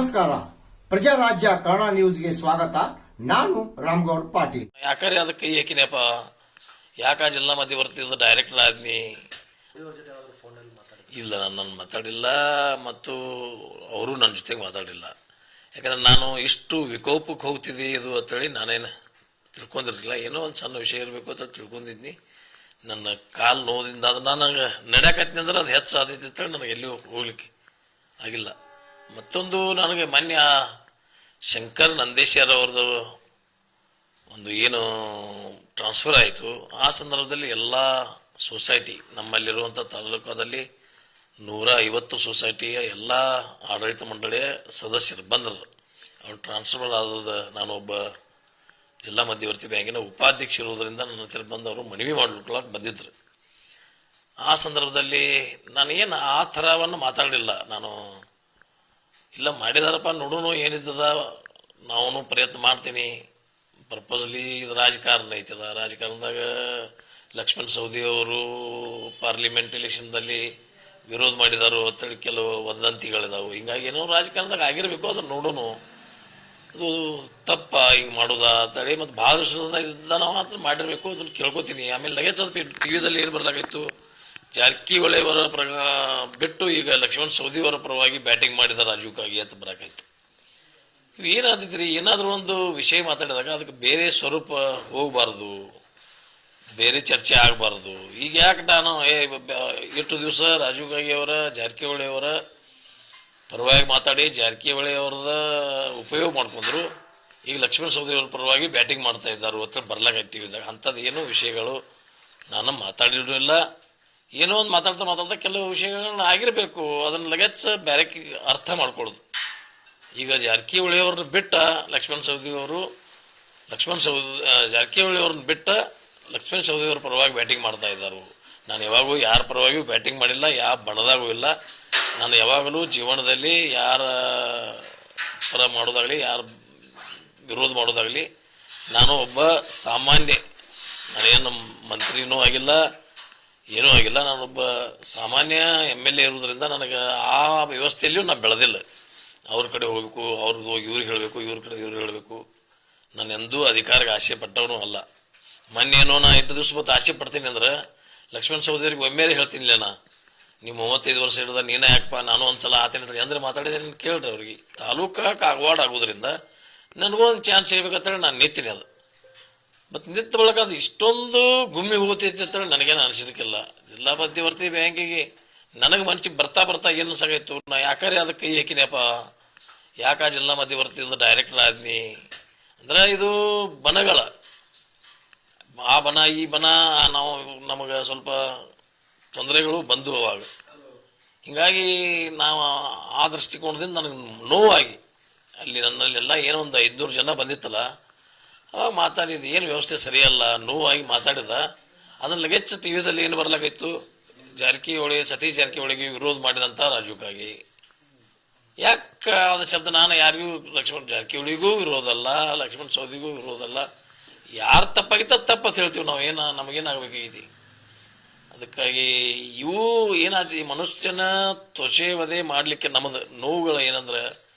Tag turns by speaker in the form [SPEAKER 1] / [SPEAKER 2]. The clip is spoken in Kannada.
[SPEAKER 1] ನಮಸ್ಕಾರ. ಪ್ರಜಾರಾಜ್ಯ ಕನ್ನಡ ನ್ಯೂಸ್ಗೆ ಸ್ವಾಗತ. ನಾನು ರಾಮ್ಗೌಡ್ ಪಾಟೀಲ್.
[SPEAKER 2] ಯಾಕಾರೆ ಅದಕ್ಕೆ ಏಕಿನೇಪ ಯಾಕ ಜಿಲ್ಲಾ ಮಧ್ಯವರ್ತಿ ಡೈರೆಕ್ಟರ್ ಆದ್ನಿ? ಇಲ್ಲ, ನಾನು ನಾನು ಮಾತಾಡಿಲ್ಲ ಮತ್ತು ಅವರು ನನ್ನ ಜೊತೆಗೆ ಮಾತಾಡಿಲ್ಲ. ಯಾಕಂದ್ರೆ ನಾನು ಇಷ್ಟು ವಿಕೋಪಕ್ಕೆ ಹೋಗ್ತಿದ್ದೆ ಇದು ಅಂತೇಳಿ ನಾನೇನು ತಿಳ್ಕೊಂಡಿರಲಿಲ್ಲ. ಏನೋ ಒಂದು ಸಣ್ಣ ವಿಷಯ ಇರಬೇಕು ಅಂತ ತಿಳ್ಕೊಂಡಿದ್ನಿ. ನನ್ನ ಕಾಲು ನೋದಿಂದ ಅದು ನನಗೆ ನಡೆಯಕತ್ತಿನಿ ಅಂದ್ರೆ ಅದು ಹೆಚ್ಚು ಸಾಧ್ಯತೆ ಅಂತೇಳಿ ನನಗೆ ಎಲ್ಲಿಯೂ ಹೋಗ್ಲಿಕ್ಕೆ ಆಗಿಲ್ಲ. ಮತ್ತೊಂದು ನನಗೆ ಮಾನ್ಯ ಶಂಕರ್ ನಂದೇಶ್ವರ್ ಅವ್ರದ್ದು ಒಂದು ಏನು ಟ್ರಾನ್ಸ್ಫರ್ ಆಯಿತು. ಆ ಸಂದರ್ಭದಲ್ಲಿ ಎಲ್ಲ ಸೊಸೈಟಿ ನಮ್ಮಲ್ಲಿರುವಂಥ ತಾಲೂಕಾದಲ್ಲಿ ನೂರ ಐವತ್ತು ಸೊಸೈಟಿಯ ಎಲ್ಲ ಆಡಳಿತ ಮಂಡಳಿಯ ಸದಸ್ಯರು ಬಂದರು. ಅವ್ರು ಟ್ರಾನ್ಸ್ಫರ್ ಆದದ ನಾನು ಒಬ್ಬ ಜಿಲ್ಲಾ ಮಧ್ಯವರ್ತಿ ಬ್ಯಾಂಕಿನ ಉಪಾಧ್ಯಕ್ಷ ಇರುವುದರಿಂದ ನನ್ನ ಹತ್ತಿರ ಬಂದು ಅವರು ಮನವಿ ಮಾಡ್ಲಿಕ್ಕೆ ಬಂದಿದ್ದರು ಆ ಸಂದರ್ಭದಲ್ಲಿ ನಾನು ಏನು ಆ ಥರವನ್ನು ಮಾತಾಡಲಿಲ್ಲ. ನಾನು ಇಲ್ಲ, ಮಾಡಿದಾರಪ್ಪ ನೋಡೋಣ ಏನಿದ್ದದ ನಾವು ಪ್ರಯತ್ನ ಮಾಡ್ತೀನಿ. ಪರ್ಪಸ್ಲಿ ಇದು ರಾಜಕಾರಣ ಐತದ. ರಾಜಕಾರಣದಾಗ ಲಕ್ಷ್ಮಣ್ ಸವದಿ ಅವರು ಪಾರ್ಲಿಮೆಂಟ್ ಎಲೆಕ್ಷನ್ದಲ್ಲಿ ವಿರೋಧ ಮಾಡಿದಾರು. ಅಂತೇಳಿ ಕೆಲವು ವದಂತಿಗಳಿದಾವು. ಹಿಂಗಾಗಿ ಏನೋ ರಾಜಕಾರಣದಾಗ ಆಗಿರಬೇಕು ಅದನ್ನು ನೋಡೋಣ ಅದು ತಪ್ಪ, ಹಿಂಗೆ ಮಾಡೋದಾ ಅಂತೇಳಿ ಮತ್ತು ಭಾಳ ವರ್ಷದಿಂದ ನಾವು ಮಾತ್ರ ಮಾಡಿರಬೇಕು, ಅದನ್ನು ಕೇಳ್ಕೊತೀನಿ. ಆಮೇಲೆ ಲಗೇಜ್ ಅದು ಟಿ ವಿದಲ್ಲಿ ಏನು ಬರ್ಲಾಗಿತ್ತು ಜಾರಕಿಹೊಳಿ ಅವರ ಪ್ರ ಬಿಟ್ಟು ಈಗ ಲಕ್ಷ್ಮಣ್ ಸೌದಿಯವರ ಪರವಾಗಿ ಬ್ಯಾಟಿಂಗ್ ಮಾಡಿದ ರಾಜೀವ್ ಕಾಗಿ ಅಂತ ಬರಕೈತೆ ಏನಾದಿದ್ರಿ ಏನಾದರೂ ಒಂದು ವಿಷಯ ಮಾತಾಡಿದಾಗ ಅದಕ್ಕೆ ಬೇರೆ ಸ್ವರೂಪ ಹೋಗಬಾರ್ದು. ಬೇರೆ ಚರ್ಚೆ ಆಗಬಾರ್ದು. ಈಗ ಯಾಕೆ ನಾನು, ಏ ಎಷ್ಟು ದಿವಸ ರಾಜೀವ್ ಗಾಂಧಿ ಅವರ ಜಾರಕಿಹೊಳಿ ಅವರ ಪರವಾಗಿ ಮಾತಾಡಿ ಜಾರಕಿಹೊಳಿ ಅವ್ರದ ಉಪಯೋಗ ಮಾಡ್ಕೊಂಡ್ರು. ಈಗ ಲಕ್ಷ್ಮಣ ಸೌದಿ ಅವ್ರ ಪರವಾಗಿ ಬ್ಯಾಟಿಂಗ್ ಮಾಡ್ತಾ ಇದ್ದಾರೆ. ಒತ್ತಡ ಬರ್ಲಾಗೈತಿ ಟಿವಿದಾಗ ಅಂಥದ್ದು ಏನು ವಿಷಯಗಳು ನಾನು ಮಾತಾಡಿರೂ ಇಲ್ಲ ಏನೋ ಒಂದು ಮಾತಾಡ್ತಾ ಮಾತಾಡ್ತಾ ಕೆಲವು ವಿಷಯಗಳನ್ನ ಆಗಿರಬೇಕು. ಅದನ್ನ ಲಗೇಜ್ ಬೇರೆ ಅರ್ಥ ಮಾಡ್ಕೊಳ್ಳೋದು. ಈಗ ಜಾರಕಿಹೊಳಿ ಅವ್ರನ್ನ ಬಿಟ್ಟ ಲಕ್ಷ್ಮಣ ಸವದಿ ಅವರು ಲಕ್ಷ್ಮಣ ಸವದಿ ಆ, ಜಾರಕಿಹೊಳಿ ಅವ್ರನ್ನ ಬಿಟ್ಟ ಲಕ್ಷ್ಮಣ ಸವದಿ ಅವ್ರ ಪರವಾಗಿ ಬ್ಯಾಟಿಂಗ್ ಮಾಡ್ತಾ ಇದ್ದಾರೆ. ನಾನು ಯಾವಾಗೂ ಯಾರ ಪರವಾಗಿಯೂ ಬ್ಯಾಟಿಂಗ್ ಮಾಡಿಲ್ಲ ಯಾವ ಬಣದಾಗೂ ಇಲ್ಲ. ನಾನು ಯಾವಾಗಲೂ ಜೀವನದಲ್ಲಿ ಯಾರ ಪರ ಮಾಡೋದಾಗಲಿ ಯಾರ ವಿರೋಧ ಮಾಡೋದಾಗಲಿ ನಾನು ಒಬ್ಬ ಸಾಮಾನ್ಯ ನಾನೇನು ಮಂತ್ರಿನೂ ಆಗಿಲ್ಲ ಏನೂ ಆಗಿಲ್ಲ. ನಾನೊಬ್ಬ ಸಾಮಾನ್ಯ ಎಂ ಎಲ್ ಎ ಇರೋದ್ರಿಂದ ನನಗೆ ಆ ವ್ಯವಸ್ಥೆಯಲ್ಲಿಯೂ ನಾನು ಬೆಳೆದಿಲ್ಲ. ಅವ್ರ ಕಡೆ ಹೋಗಬೇಕು, ಅವ್ರದ್ದು ಹೋಗಿ ಇವ್ರಿಗೆ ಹೇಳಬೇಕು, ಇವ್ರ ಕಡೆ ಇವ್ರಿಗೆ ಹೇಳಬೇಕು. ನಾನು ಎಂದೂ ಅಧಿಕಾರಕ್ಕೆ ಆಸೆ ಪಟ್ಟವನು ಅಲ್ಲ. ಮೊನ್ನೇನೋ ನಾ ಎಂಟು ದಿವಸ ಮತ್ತು ಆಸೆ ಪಡ್ತೀನಿ ಅಂದ್ರೆ, ಲಕ್ಷ್ಮಣ ಸಹೋದರಿಗೆ ಒಮ್ಮೆಲೆ ಹೇಳ್ತೀನಿಲ್ಲ ನಾ. ನೀವು ಮೂವತ್ತೈದು ವರ್ಷ ಹಿಡಿದ ನೀನೇ ಯಾಕಪ್ಪ, ನಾನು ಒಂದ್ಸಲ ಆತೇನೆ ಅಂದ್ರೆ ಮಾತಾಡಿದೆ ನೀನು ಕೇಳ್ರಿ ಅವ್ರಿಗೆ. ತಾಲೂಕ ಕಾಗವಾಡ ಆಗೋದ್ರಿಂದ ನನಗೂ ಒಂದು ಚಾನ್ಸ್ ಸಿಗಬೇಕಂತೇಳಿ ನಾನು ನಿಂತೀನಿ ಅದು. ಮತ್ತು ನಿಂತ ಬಳಿಕ ಅದು ಇಷ್ಟೊಂದು ಗುಮ್ಮಿ ಹೋಗ್ತೈತಿ ಅಂತೇಳಿ ನನಗೇನು ಅನಿಸಿರ್ಕಿಲ್ಲ ಜಿಲ್ಲಾ ಮಧ್ಯವರ್ತಿ ಬ್ಯಾಂಕಿಗೆ ನನಗೆ ಮನ್ಸಿಗೆ ಬರ್ತಾ ಬರ್ತಾ ಏನು ಸಾಗಾಯ್ತು ನಾ ಯಾಕಾರೆ ಅದಕ್ಕೆ ಕೈ ಹಾಕಿನಪ್ಪ ಯಾಕ ಜಿಲ್ಲಾ ಮಧ್ಯವರ್ತಿದ ಡೈರೆಕ್ಟರ್ ಆದ್ನಿ? ಅಂದ್ರೆ ಇದು ಬನಗಳ ಆ ಬನ ಈ ಬನ ನಾವು ನಮಗೆ ಸ್ವಲ್ಪ ತೊಂದರೆಗಳು ಬಂದು ಅವಾಗ. ಹಿಂಗಾಗಿ ನಾವು ಆ ದೃಷ್ಟಿಕೋನದಿಂದ ನನಗೆ ನೋವಾಗಿ. ಅಲ್ಲಿ ನನ್ನಲ್ಲೆಲ್ಲ ಏನೋ ಒಂದು ಐದುನೂರು ಜನ ಬಂದಿತ್ತಲ್ಲ ಅವಾಗ ಮಾತಾಡಿದ ಏನು ವ್ಯವಸ್ಥೆ ಸರಿಯಲ್ಲ? ನೋವಾಗಿ ಮಾತಾಡಿದ. ಅದನ್ನು ಲಗೇಜ್ ಟಿ ವಿದಲ್ಲಿ ಏನು ಬರಲಾಗಿತ್ತು? ಜಾರಕಿಹೊಳಿ, ಸತೀಶ್ ಜಾರಕಿಹೊಳಿಗೆ ವಿರೋಧ ಮಾಡಿದಂಥ ರಾಜುಕಾಗಿ ಕಾಗಿ. ಯಾಕೆ ಆದ ಶಬ್ದ? ನಾನು ಯಾರಿಗೂ, ಲಕ್ಷ್ಮಣ್ ಜಾರಕಿಹೊಳಿಗೂ ವಿರೋಧ ಅಲ್ಲ, ಲಕ್ಷ್ಮಣ್ ಸೌದಿಗೂ ವಿರೋಧಲ್ಲ ಯಾರು ತಪ್ಪಾಗಿತ್ತ ತಪ್ಪ ಹೇಳ್ತೀವಿ ನಾವು. ಏನ ನಮಗೇನಾಗಬೇಕಾಗೈತಿ ಅದಕ್ಕಾಗಿ ಇವು ಏನಾದಿ ಮನುಷ್ಯನ ತ್ವಚೆ ಮಾಡ್ಲಿಕ್ಕೆ ಮಾಡಲಿಕ್ಕೆ ನಮ್ಮದು ನೋವುಗಳು ಏನಂದ್ರೆ